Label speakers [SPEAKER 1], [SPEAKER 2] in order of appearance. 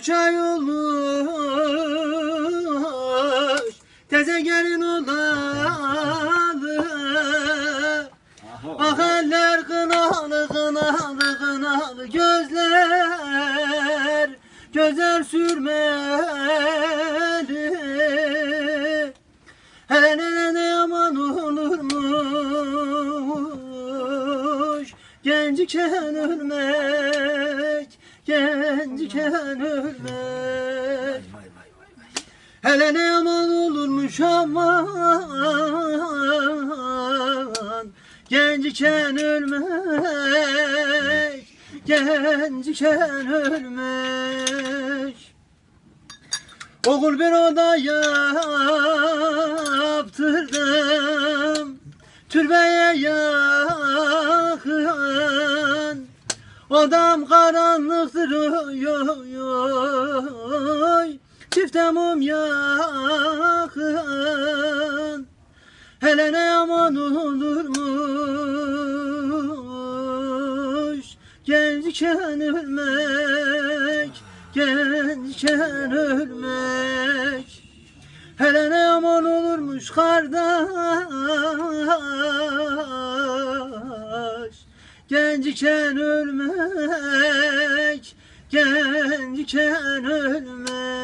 [SPEAKER 1] üç ay olmuş Teze gelin olalı Ah eller kınalı kınalı kınalı gözler Gözler sürmeli. Hele ne ne yaman olurmuş Genciken ölmek Genciken ölmek Hele ne yaman olurmuş aman. Genciken ölmek Genciken ölmek. Oğul bir oda yaptırdım Türbeye yakın Odam karanlıktır oy oy oy Çifte mum yakın. Hele ne yaman olurmuş. Gençken ölmek Gençken ölmek. Hele ne yaman olurmuş kardeş Gençken ölmek Gençken ölmek